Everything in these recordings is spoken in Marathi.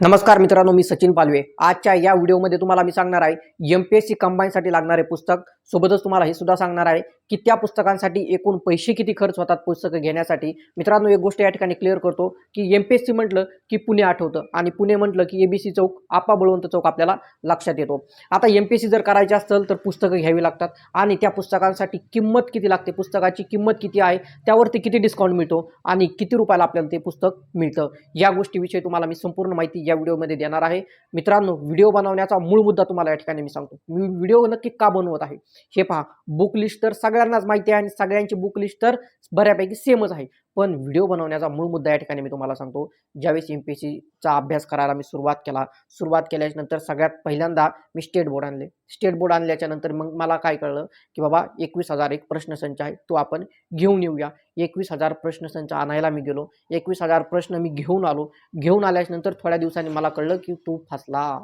नमस्कार मित्रांनो मी सचिन पालवे. आजच्या या व्हिडिओमध्ये तुम्हाला मी सांगणार आहे एम पी एस सी कंबाईनसाठी लागणारे पुस्तक सोबतच तुम्हाला हे सुद्धा सांगणार आहे की त्या पुस्तकांसाठी एकूण पैसे किती खर्च होतात पुस्तकं घेण्यासाठी. मित्रांनो एक गोष्ट या ठिकाणी क्लिअर करतो की एम पी एस सी म्हटलं की पुणे आठवतं आणि पुणे म्हटलं की ए बी सी चौक आपा बळवंत चौक आपल्याला लक्षात येतो. आता एम पी एस सी जर करायची असेल तर पुस्तकं घ्यावी लागतात आणि त्या पुस्तकांसाठी किंमत किती लागते पुस्तकाची किंमत किती आहे त्यावरती किती डिस्काउंट मिळतो आणि किती रुपयाला आपल्याला ते पुस्तक मिळतं. या गोष्टीविषयी तुम्हाला मी संपूर्ण माहिती या व्हिडिओमध्ये देणार आहे. मित्रांनो व्हिडिओ बनवण्याचा मूळ मुद्दा तुम्हाला या ठिकाणी मी सांगतो. मी व्हिडिओ नक्की का बनवत आहे? हे पहा बुक लिस्ट तर सगळ्यांनाच माहिती आहे आणि सगळ्यांची बुक लिस्ट तर बऱ्यापैकी सेमच आहे. पण व्हिडिओ बनवण्याचा मूळ मुद्दा या ठिकाणी मी तुम्हाला सांगतो ज्यावेळेस एम पी एस सीचा अभ्यास करायला मी सुरुवात केला सुरुवात केल्यानंतर सगळ्यात पहिल्यांदा मी स्टेट बोर्ड आणले. स्टेट बोर्ड आणल्याच्या नंतर मग मला काय कळलं की बाबा एकवीस हजार एक प्रश्नसंच आहे तो आपण घेऊन येऊया. एकवीस हजार प्रश्नसंच आणायला मी गेलो. एकवीस हजार प्रश्न मी घेऊन आलो. घेऊन आल्याच्यानंतर थोड्या दिवसांनी मला कळलं की तू फसला.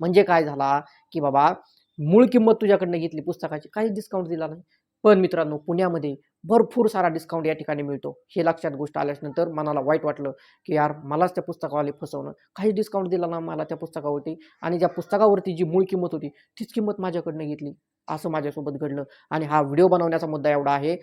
म्हणजे काय झाला की बाबा मूळ किंमत तुझ्याकडनं घेतली पुस्तकाची. काहीच डिस्काउंट दिला नाही. पण मित्रांनो पुण्यामध्ये भरपूर सारा डिस्काउंट या ठिकाणी मिळतो. हे लक्षात गोष्ट आल्याच्यानंतर मनाला वाईट वाटलं की यार मलाच त्या पुस्तकावाले फसवणं. काहीच डिस्काउंट दिला ना मला त्या पुस्तकावरती आणि ज्या पुस्तकावरती जी मूळ किंमत होती तीच किंमत माझ्याकडनं घेतली. असं माझ्यासोबत घडलं. आणि हा व्हिडिओ बनवण्याचा मुद्दा एवढा आहे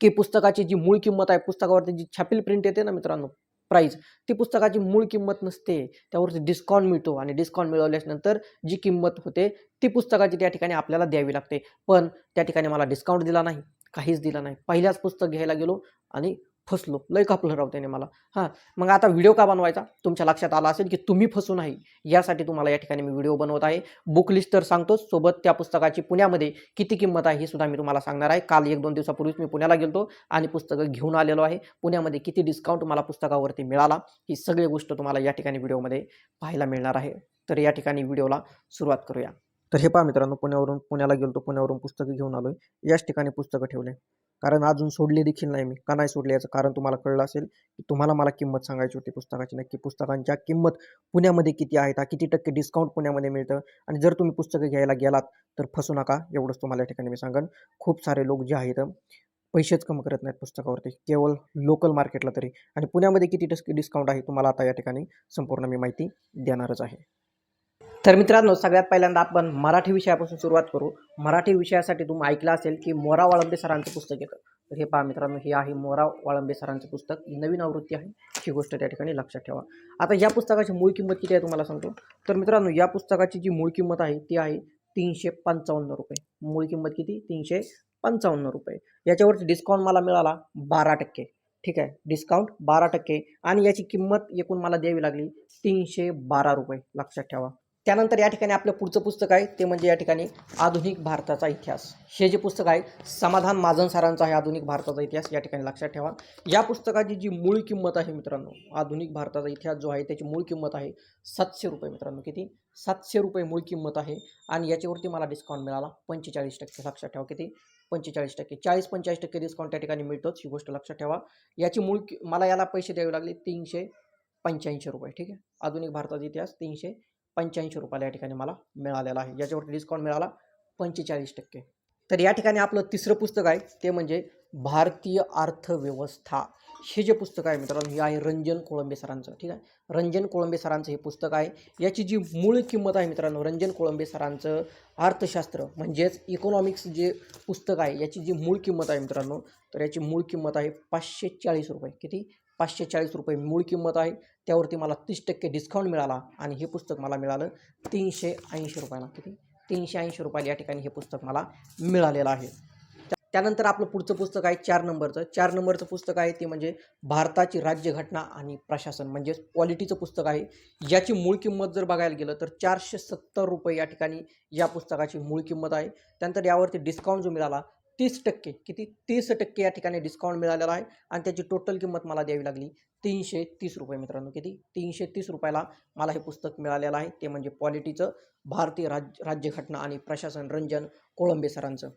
की पुस्तकाची जी मूळ किंमत आहे पुस्तकावरती जी छापील प्रिंट येते ना मित्रांनो प्राईज. ती पुस्तकाची मूळ किंमत नसते त्यावरती डिस्काउंट मिळतो आणि डिस्काउंट मिळवल्यानंतर जी किंमत होते ती पुस्तकाची त्या ठिकाणी आपल्याला द्यावी लागते. पण त्या ठिकाणी मला डिस्काउंट दिला नाही काहीच दिला नाही. पहिल्याच पुस्तक घ्यायला गेलो आणि फसलो. लय कापलं राव त्याने मला. हां मग आता व्हिडिओ का बनवायचा? तुमच्या लक्षात आला असेल की तुम्ही फसू नाही. यासाठी तुम्हाला या ठिकाणी मी व्हिडिओ बनवत आहे. बुक लिस्ट तर सांगतोच सोबत त्या पुस्तकाची पुण्यामध्ये किती किंमत आहे हे सुद्धा मी तुम्हाला सांगणार आहे. काल एक दोन दिवसापूर्वीच मी पुण्याला गेलो आणि पुस्तकं घेऊन आलेलो आहे. पुण्यामध्ये किती डिस्काउंट मला पुस्तकावरती मिळाला ही सगळी गोष्ट तुम्हाला या ठिकाणी व्हिडिओमध्ये पाहायला मिळणार आहे. तर या ठिकाणी व्हिडिओला सुरुवात करूया. तर हे पहा मित्रांनो पुण्यावरून पुण्याला गेलो पुण्यावरून पुस्तकं घेऊन आलोय. याच ठिकाणी पुस्तकं ठेवले. कारण अजून सोडले देखील नाही मी. का नाही सोडले याचं कारण तुम्हाला कळलं असेल की तुम्हाला मला किंमत सांगायची होती पुस्तकाची. नक्की पुस्तकांच्या किंमत पुण्यामध्ये किती आहेत? किती टक्के डिस्काउंट पुण्यामध्ये मिळतं? आणि जर तुम्ही पुस्तकं घ्यायला गेलात तर फसू नका. एवढंच तुम्हाला या ठिकाणी मी सांगेन. खूप सारे लोक जे आहेत पैसेच कमी करत नाहीत पुस्तकावरती. केवळ लोकल मार्केटला तरी. आणि पुण्यामध्ये किती टक्के डिस्काउंट आहे तुम्हाला आता या ठिकाणी संपूर्ण मी माहिती देणारच आहे. तर मित्रांनो सगळ्यात पहिल्यांदा आपण मराठी विषयापासून सुरुवात करू. मराठी विषयासाठी तुम्ही ऐकलं असेल की मोरा वाळंबे सरांचं पुस्तक येतं. तर हे पहा मित्रांनो हे आहे मोरा वाळंबे सरांचं पुस्तक. ही नवीन आवृत्ती आहे. ही गोष्ट त्या ठिकाणी लक्षात ठेवा. आता या पुस्तकाची मूळ किंमत किती आहे तुम्हाला सांगतो? तर मित्रांनो या पुस्तकाची जी मूळ किंमत आहे ती आहे तीनशे पंचावन्न रुपये. मूळ किंमत किती? तीनशे पंचावन्न रुपये. याच्यावरती डिस्काउंट मला मिळाला बारा टक्के. ठीक आहे? डिस्काउंट बारा टक्के. आणि याची किंमत एकूण मला द्यावी लागली तीनशे बारा रुपये. लक्षात ठेवा. त्यानंतर या ठिकाणी आपलं पुढचं पुस्तक आहे ते म्हणजे या ठिकाणी आधुनिक भारताचा इतिहास. हे जे पुस्तक आहे समाधान माजन सरांचं आहे आधुनिक भारताचा इतिहास या ठिकाणी लक्षात ठेवा. या पुस्तकाची जी मूळ किंमत आहे मित्रांनो आधुनिक भारताचा इतिहास जो आहे त्याची मूळ किंमत आहे सातशे रुपये मित्रांनो. किती? सातशे रुपये मूळ किंमत आहे आणि याच्यावरती मला डिस्काउंट मिळाला पंचेचाळीस टक्के. लक्षात ठेवा किती? पंचेचाळीस टक्के. चाळीस पंचेचाळीस टक्के डिस्काउंट त्या ठिकाणी मिळतोच ही गोष्ट लक्षात ठेवा. याची मूळ कि मला याला पैसे द्यावे लागले तीनशे पंच्याऐंशी रुपये. ठीक आहे? आधुनिक भारताचा इतिहास तीनशे पंच्याऐंशी रुपयाला या ठिकाणी मला मिळालेला आहे. याच्यावरती डिस्काउंट मिळाला पंचेचाळीस टक्के. तर या ठिकाणी आपलं तिसरं पुस्तक आहे ते म्हणजे भारतीय अर्थव्यवस्था. हे जे पुस्तक आहे मित्रांनो हे आहे रंजन कोळंबे सरांचं ठीक आहे? रंजन कोळंबे सरांचं हे पुस्तक आहे. याची जी मूळ किंमत आहे मित्रांनो रंजन कोळंबे सरांचं अर्थशास्त्र म्हणजेच इकॉनॉमिक्स जे पुस्तक आहे याची जी मूळ किंमत आहे मित्रांनो तर याची मूळ किंमत आहे पाचशे चाळीस रुपये. किती? पाचशे चाळीस रुपये मूळ किंमत आहे. त्यावरती मला तीस टक्के डिस्काउंट मिळाला आणि हे पुस्तक मला मिळालं तीनशे ऐंशी रुपयाला. किती? तीनशे ऐंशी रुपयाला या ठिकाणी हे पुस्तक मला मिळालेलं आहे. त्यानंतर आपलं पुढचं पुस्तक आहे चार नंबरचं. चार नंबरचं पुस्तक आहे ते म्हणजे भारताची राज्यघटना आणि प्रशासन म्हणजेच पॉलिटीचं पुस्तक आहे. याची मूळ किंमत जर बघायला गेलं तर चारशे सत्तर रुपये या ठिकाणी या पुस्तकाची मूळ किंमत आहे. त्यानंतर यावरती डिस्काउंट जो मिळाला तीस टक्के किती? तीस टक्के या ठिकाणी डिस्काउंट मिळालेला आहे आणि त्याची टोटल किंमत मला द्यावी लागली तीनशे तीस रुपये मित्रांनो किती? तीनशे तीस रुपयाला मला हे पुस्तक मिळालेलं आहे. ते म्हणजे पॉलिटीचं भारतीय राज राज्यघटना आणि प्रशासन रंजन कोळंबे सरांचं.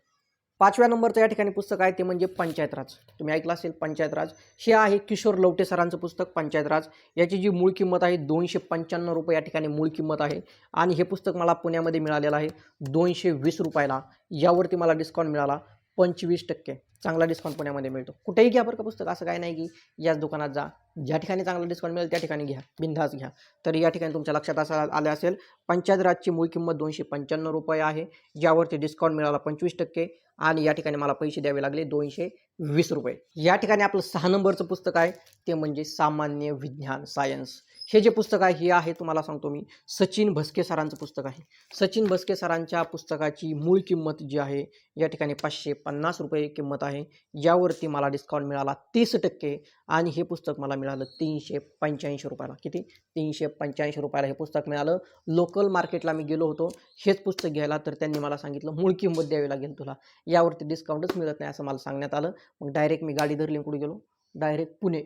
पाचव्या नंबरचं या ठिकाणी पुस्तक आहे ते म्हणजे पंचायत राज तुम्ही ऐकलं असेल पंचायत राज हे आहे किशोर लवटे सरांचं पुस्तक पंचायत राज याची जी मूळ किंमत आहे दोनशे पंच्याण्णव रुपये या ठिकाणी मूळ किंमत आहे. आणि हे पुस्तक मला पुण्यामध्ये मिळालेलं आहे दोनशे वीस रुपयाला. यावरती मला डिस्काउंट मिळाला. पंचवीस टक्के. चांगला डिस्काउंट पुण्यामध्ये मिळतो. कुठेही घ्या बरं का पुस्तक असं काय नाही की याच दुकानात जा. ज्या ठिकाणी चांगला डिस्काउंट मिळेल त्या ठिकाणी घ्या. बिंदास घ्या. तर या ठिकाणी तुमच्या लक्षात असा आलं असेल पंचायत राजची मूळ किंमत दोनशे पंच्याण्णव रुपये आहे. ज्यावरती डिस्काउंट मिळाला पंचवीस टक्के आणि या ठिकाणी मला पैसे द्यावे लागले दोनशे वीस रुपये. या ठिकाणी आपलं सहा नंबरचं पुस्तक आहे ते म्हणजे सामान्य विज्ञान सायन्स हे जे पुस्तक आहे हे आहे तुम्हाला सांगतो मी सचिन भस्के सरांचं पुस्तक आहे. सचिन भस्के सरांच्या पुस्तकाची मूळ किंमत जी आहे या ठिकाणी पाचशे पन्नास रुपये किंमत आहे. यावरती मला डिस्काउंट मिळाला तीस टक्के आणि हे पुस्तक मला मिळालं तीनशे पंच्याऐंशी रुपयाला. किती? तीनशे पंच्याऐंशी रुपयाला हे पुस्तक मिळालं. लोकल मार्केटला मी गेलो होतो. हेच पुस्तक घ्यायला तर त्यांनी मला सांगितलं मूळ किंमत द्यावी लागेल तुला. यावरती डिस्काउंटच मिळत नाही असं मला सांगण्यात आलं. मग डायरेक्ट मी गाडी धरली कुठे गेलो. डायरेक्ट पुणे.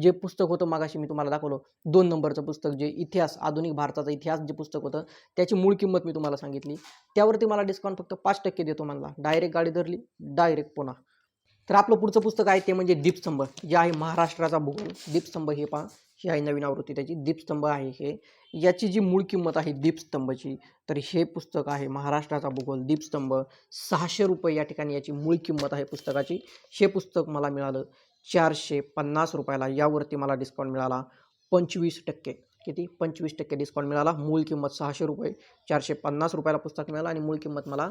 जे पुस्तक होतं मागाशी मी तुम्हाला दाखवलं. दोन नंबरचं पुस्तक जे इतिहास आधुनिक भारताचा इतिहास जे पुस्तक होतं त्याची मूळ किंमत मी तुम्हाला सांगितली. त्यावरती मला डिस्काउंट फक्त पाच टक्के देतो म्हणला. डायरेक्ट गाडी धरली डायरेक्ट पुन्हा तर आपलं पुढचं पुस्तक आहे ते म्हणजे दीपस्तंभ. जे आहे महाराष्ट्राचा भूगोल दीपस्तंभ हे पहा. ही आहे नवीन आवृत्ती त्याची. दीपस्तंभ आहे हे. याची जी मूळ किंमत आहे दीपस्तंभची तर हे पुस्तक आहे महाराष्ट्राचा भूगोल दीपस्तंभ. सहाशे रुपये या ठिकाणी याची मूळ किंमत आहे पुस्तकाची. हे पुस्तक मला मिळालं चारशे पन्नास रुपयाला. यावरती मला डिस्काउंट मिळाला पंचवीस टक्के. किती? पंचवीस टक्के डिस्काउंट मिळाला. मूळ किंमत सहाशे रुपये. चारशे पन्नास रुपयाला पुस्तक मिळालं आणि मूळ किंमत मला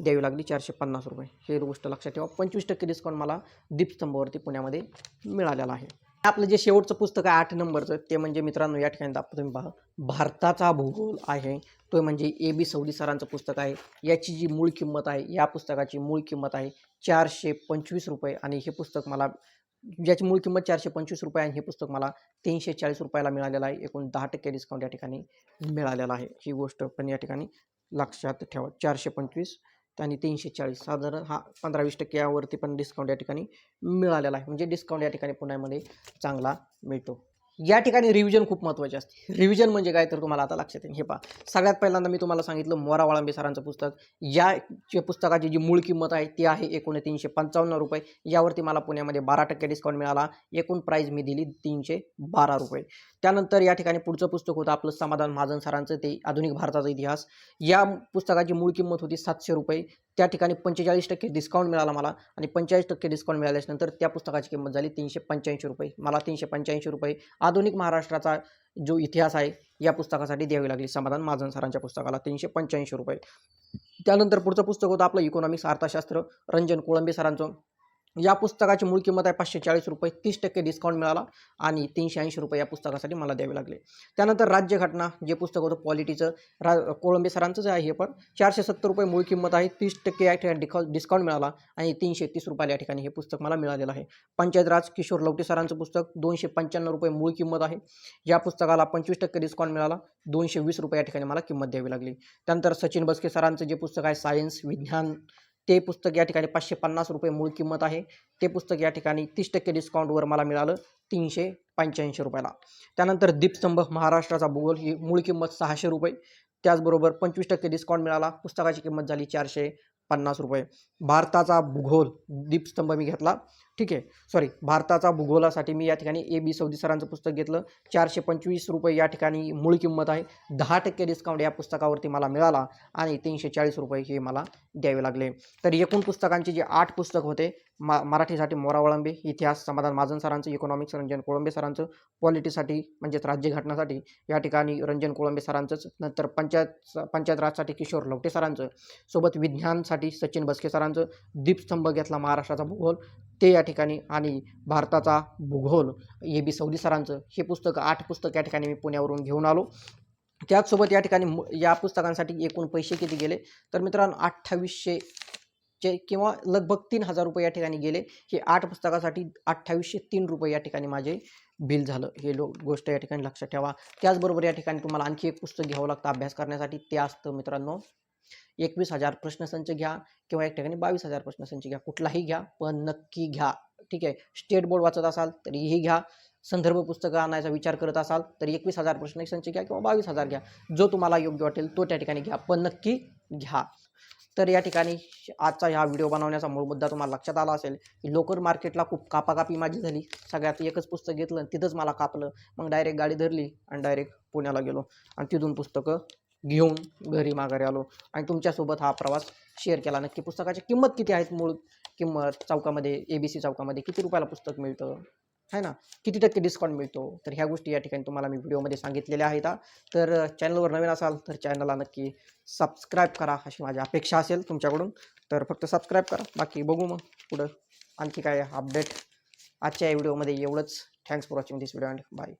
द्यावी लागली चारशे पन्नास रुपये. हे गोष्ट लक्षात ठेवा. पंचवीस टक्के डिस्काउंट मला दीपस्तंभावरती पुण्यामध्ये मिळालेला आहे. आपलं जे शेवटचं पुस्तक आहे आठ नंबरचं ते म्हणजे मित्रांनो या ठिकाणी दाखवतो तुम्ही पहा. भारताचा भूगोल आहे. तो म्हणजे ए बी सौदी सरांचं पुस्तक आहे. याची जी मूळ किंमत आहे या पुस्तकाची मूळ किंमत आहे चारशे पंचवीस रुपये. आणि हे पुस्तक मला ज्याची मूळ किंमत चारशे पंचवीस रुपये आणि हे पुस्तक मला तीनशे चाळीस रुपयाला मिळालेलं आहे. एकूण दहा टक्के डिस्काउंट या ठिकाणी मिळालेला आहे. ही गोष्ट पण या ठिकाणी लक्षात ठेवा. चारशे पंचवीस आणि तीनशे चाळीस साधारण हा पंधरा वीस टक्क्यावरती पण डिस्काउंट या ठिकाणी मिळालेला आहे. म्हणजे डिस्काउंट या ठिकाणी पुण्यामध्ये चांगला मिळतो. या ठिकाणी रिव्हिजन खूप महत्त्वाचे असते. रिव्हिजन म्हणजे काय तर तुम्हाला आता लक्षात येईल. हे पहा. सगळ्यात पहिल्यांदा मी तुम्हाला सांगितलं मोरा वाळंबे सरांचं पुस्तक. या पुस्तकाची जी मूळ किंमत आहे ती आहे एकूण तीनशे पंचावन्न रुपये. यावरती मला पुण्यामध्ये बारा टक्के डिस्काउंट मिळाला. एकूण प्राईज मी दिली तीनशे बारा रुपये. त्यानंतर या ठिकाणी पुढचं पुस्तक होतं आपलं समाधान महाजन सरांचं ते आधुनिक भारताचा इतिहास. या पुस्तकाची मूळ किंमत होती सातशे रुपये. त्या ठिकाणी पंचेचाळीस टक्के डिस्काउंट मिळाला मला आणि पंचेचाळीस टक्के डिस्काउंट मिळाल्यानंतर त्या पुस्तकाची किंमत झाली तीनशे पंच्याऐंशी रुपये. मला तीनशे पंच्याऐंशी रुपये आधुनिक महाराष्ट्राचा जो इतिहास आहे या पुस्तकासाठी द्यावी लागली. समाधान महाजन सरांच्या पुस्तकाला तीनशे पंच्याऐंशी रुपये. त्यानंतर पुढचं पुस्तक होतं आपलं इकॉनॉमिक्स अर्थशास्त्र रंजन कोळंबे सरांचं. या पुस्तकाची मूळ किंमत आहे पाचशे चाळीस रुपये. तीस टक्के डिस्काउंट मिळाला आणि तीनशे ऐंशी रुपये या पुस्तकासाठी मला द्यावे लागले. त्यानंतर राज्यघटना जे पुस्तक होतं पॉलिटीचं रा कोळंबे सरांचंच आहे हे पण चारशे सत्तर रुपये मूळ किंमत आहे. तीस टक्के या ठिकाणी डिकॉ डिस्काउंट मिळाला आणि तीनशे एकतीस रुपयाला या ठिकाणी हे पुस्तक मला मिळालेलं आहे. पंचायत राज किशोर लवटे सरांचं पुस्तक दोनशे पंच्याण्णव रुपये मूळ किंमत आहे. या पुस्तकाला पंचवीस टक्के डिस्काउंट मिळाला दोनशे वीस रुपये या ठिकाणी मला किंमत द्यावी लागली. त्यानंतर सचिन बसके सरांचं जे पुस्तक आहे सायन्स विज्ञान ते पुस्तक या ठिकाणी पाचशे पन्नास रुपये मूळ किंमत आहे. ते पुस्तक या ठिकाणी तीस टक्के डिस्काउंटवर मला मिळालं तीनशे पंच्याऐंशी रुपयाला. त्यानंतर दीपस्तंभ महाराष्ट्राचा भूगोल ही मूळ किंमत सहाशे रुपये. त्याचबरोबर पंचवीस टक्के डिस्काउंट मिळाला. पुस्तकाची किंमत झाली चारशे पन्नास रुपये. भारताचा भूगोल दीपस्तंभ मी घेतला. ठीक आहे. सॉरी भारताचा भूगोलासाठी मी या ठिकाणी ए बी सौदी सरांचं पुस्तक घेतलं. चारशे पंचवीस रुपये या ठिकाणी मूळ किंमत आहे. दहा टक्के डिस्काउंट या पुस्तकावरती मला मिळाला आणि तीनशे चाळीस रुपये हे मला द्यावे लागले. तर एकूण पुस्तकांचे जे आठ पुस्तक होते मा मराठीसाठी मोरावळंबे इतिहास समाधान महाजन सरांचं इकॉनॉमिक्स रंजन कोळंबे सरांचं पॉलिटीसाठी म्हणजेच राज्यघटनासाठी या ठिकाणी रंजन कोळंबे सरांचंच नंतर पंचायत पंचायत राजसाठी किशोर लवटे सरांचं सोबत विज्ञानसाठी सचिन बसके सरांचं दीपस्तंभ घेतला महाराष्ट्राचा भूगोल ते या ठिकाणी आणि भारताचा भूगोल ए बी सौदी सरांचं हे पुस्तक आठ पुस्तक या ठिकाणी मी पुण्यावरून घेऊन आलो. त्याचसोबत या ठिकाणी या पुस्तकांसाठी एकूण पैसे किती गेले? तर मित्रांनो अठ्ठावीसशे चे किंवा लगभग तीन हजार रुपये या ठिकाणी गेले. हे आठ पुस्तकासाठी अठ्ठावीसशे तीन रुपये या ठिकाणी माझे बिल झालं. हे लो गोष्ट या ठिकाणी लक्षात ठेवा. त्याचबरोबर या ठिकाणी तुम्हाला आणखी एक पुस्तक घ्यावं लागतं अभ्यास करण्यासाठी. ते असतं मित्रांनो एकवीस हजार प्रश्नसंच घ्या किंवा एक ठिकाणी बावीस हजार प्रश्नसंच घ्या. कुठलाही घ्या पण नक्की घ्या. ठीक आहे? स्टेट बोर्ड वाचत असाल तरीही घ्या. संदर्भ पुस्तकं आणायचा विचार करत असाल तर एकवीस हजार प्रश्नसंच घ्या किंवा बावीस हजार घ्या. जो तुम्हाला योग्य वाटेल तो त्या ठिकाणी घ्या पण नक्की घ्या. तर या ठिकाणी आजचा हा व्हिडिओ बनवण्याचा मूळ मुद्दा तुम्हाला लक्षात आला असेल की लोकर मार्केटला खूप कापाकापी माझी झाली. सगळ्यात एकच पुस्तक घेतलं आणि तिथंच मला कापलं. मग डायरेक्ट गाडी धरली आणि डायरेक्ट पुण्याला गेलो आणि तिथून पुस्तकं घेऊन घरी माघारी आलो. आणि तुमच्यासोबत हा प्रवास शेअर केला. नक्की पुस्तकाची किंमत किती आहेत मूळ किंमत चौकामध्ये ए बी सी चौकामध्ये किती रुपयाला पुस्तक मिळतं? है ना? किती टक्के डिस्काउंट मिळतो? तर ह्या गोष्टी या ठिकाणी तुम्हाला मी व्हिडिओमध्ये सांगितलेल्या आहेत. तर चॅनलवर नवीन असाल तर चॅनलला नक्की सबस्क्राईब करा अशी माझी अपेक्षा असेल तुमच्याकडून. तर फक्त सबस्क्राईब करा. बाकी बघू मग पुढं. आणखी काय अपडेट आजच्या या व्हिडिओमध्ये एवढंच. Thanks for watching this video and bye